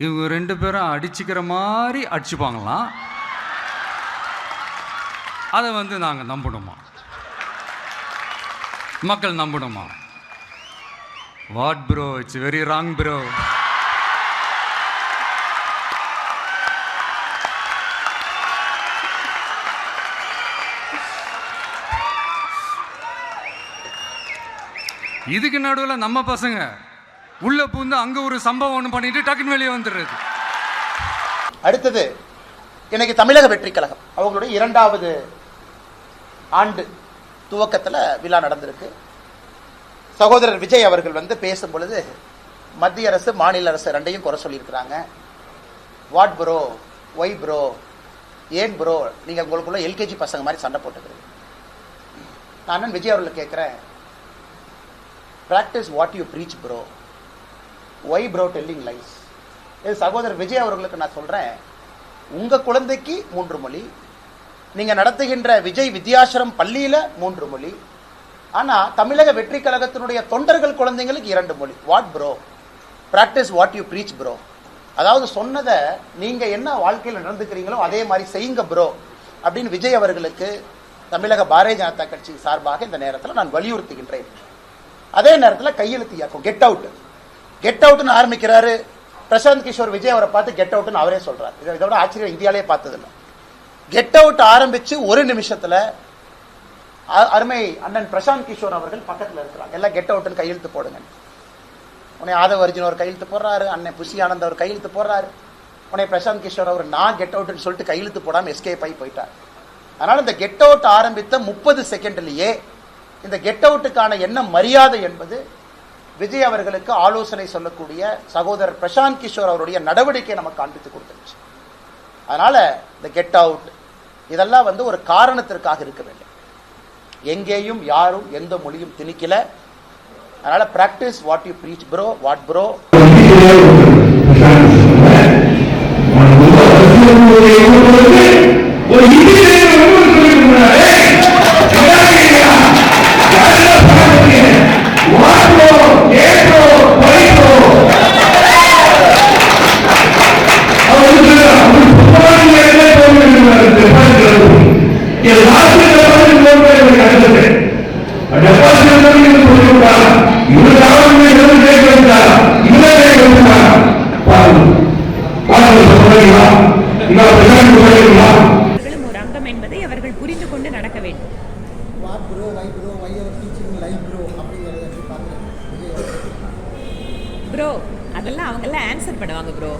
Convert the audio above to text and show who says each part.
Speaker 1: இவங்க ரெண்டு பேரும் அடிச்சுக்கிற மாதிரி அடிச்சுப்பாங்களாம் அதை வந்து நாங்கள் நம்பணுமா? மக்கள் நம்பணுமா? What bro it's very wrong bro. இதுக்கு நடுவில் நம்ம பசங்க உள்ள பூந்து அங்க ஒரு சம்பவம் ஒன்று பண்ணிட்டு டக்குன்னு வெளியே வந்துடுறது.
Speaker 2: அடுத்தது இன்னைக்கு தமிழக வெற்றி கழகம். அவங்களுடைய இரண்டாவது ஆண்டு துவக்கத்தில் விழா நடந்திருக்கு. சகோதரர் விஜய் அவர்கள் வந்து பேசும் பொழுது மத்திய அரசு மாநில அரசு ரெண்டையும் குறை சொல்லியிருக்கிறாங்க. What bro? Why bro? ஏன் ப்ரோ? நீங்கள் உங்களுக்குள்ள எல்கேஜி பசங்க மாதிரி சண்டை போட்டுக்கிறீங்க. நான் விஜய் அவர்களை கேட்குறேன் practice what you preach bro why bro telling lies இது சகோதரர் விஜய் அவர்களுக்கு நான் சொல்கிறேன் உங்கள் குழந்தைக்கு மூன்று மொழி நீங்கள் நடத்துகின்ற விஜய் வித்யாசிரம் பள்ளியில் மூன்று மொழி ஆனால் தமிழக வெற்றி கழகத்தினுடைய தொண்டர்கள் குழந்தைங்களுக்கு இரண்டு மொழி. What bro practice what you preach bro அதாவது சொன்னதை நீங்கள் என்ன வாழ்க்கையில் நடந்துக்கிறீங்களோ அதே மாதிரி செய்யுங்க ப்ரோ அப்படின்னு விஜய் அவர்களுக்கு தமிழக பாரதிய ஜனதா கட்சி சார்பாக இந்த நேரத்தில் நான் வலியுறுத்துகின்றேன். அதே நேரத்தில் கையெழுத்து இயக்கம். கெட் அவுட் கெட் அவுட்னு ஆரம்பிக்கிறாரு. பிரசாந்த் கிஷோர் விஜய் அவரை பார்த்து கெட் அவுட்னு அவரே சொல்றாரு. இதை இதோட ஆச்சரியம் இந்தியாலே பார்த்ததில்லை. கெட் அவுட் ஆரம்பிச்சு ஒரு நிமிஷத்துல அருமை அண்ணன் பிரசாந்த் கிஷோர் அவர்கள் பக்கத்தில் இருக்கிறாங்க. எல்லாம் கெட் அவுட்னு கையெழுத்து போடுங்க. உன்னை ஆதவ அர்ஜுன் ஒரு கையெழுத்து போடுறாரு. அண்ணன் புஷி ஆனந்த் அவர் கையெழுத்து போடுறாரு. உன்னை பிரசாந்த் கிஷோர் அவர் நான் கெட் அவுட்னு சொல்லிட்டு கையெழுத்து போடாமல் எஸ்கேப் ஆகி போயிட்டார். அதனால் இந்த கெட் அவுட் ஆரம்பித்த முப்பது செகண்ட்லேயே இந்த கெட் அவுட்டுக்கான என்ன மரியாதை என்பது விஜய் அவர்களுக்கு ஆலோசனை சொல்லக்கூடிய சகோதரர் பிரசாந்த் கிஷோர் அவருடைய நடவடிக்கை நமக்கு காண்பித்து கொடுத்துருச்சு. அதனால இந்த கெட் அவுட் இதெல்லாம் வந்து ஒரு காரணத்திற்காக இருக்க வேண்டும். எங்கேயும் யாரும் எந்த மொழியும் திணிக்கல. அதனால practice what you preach bro what bro
Speaker 3: ஒரு
Speaker 4: ப்ரோ அதெல்லாம் அவங்கெல்லாம் ஆன்சர் பண்ணுவாங்க ப்ரோ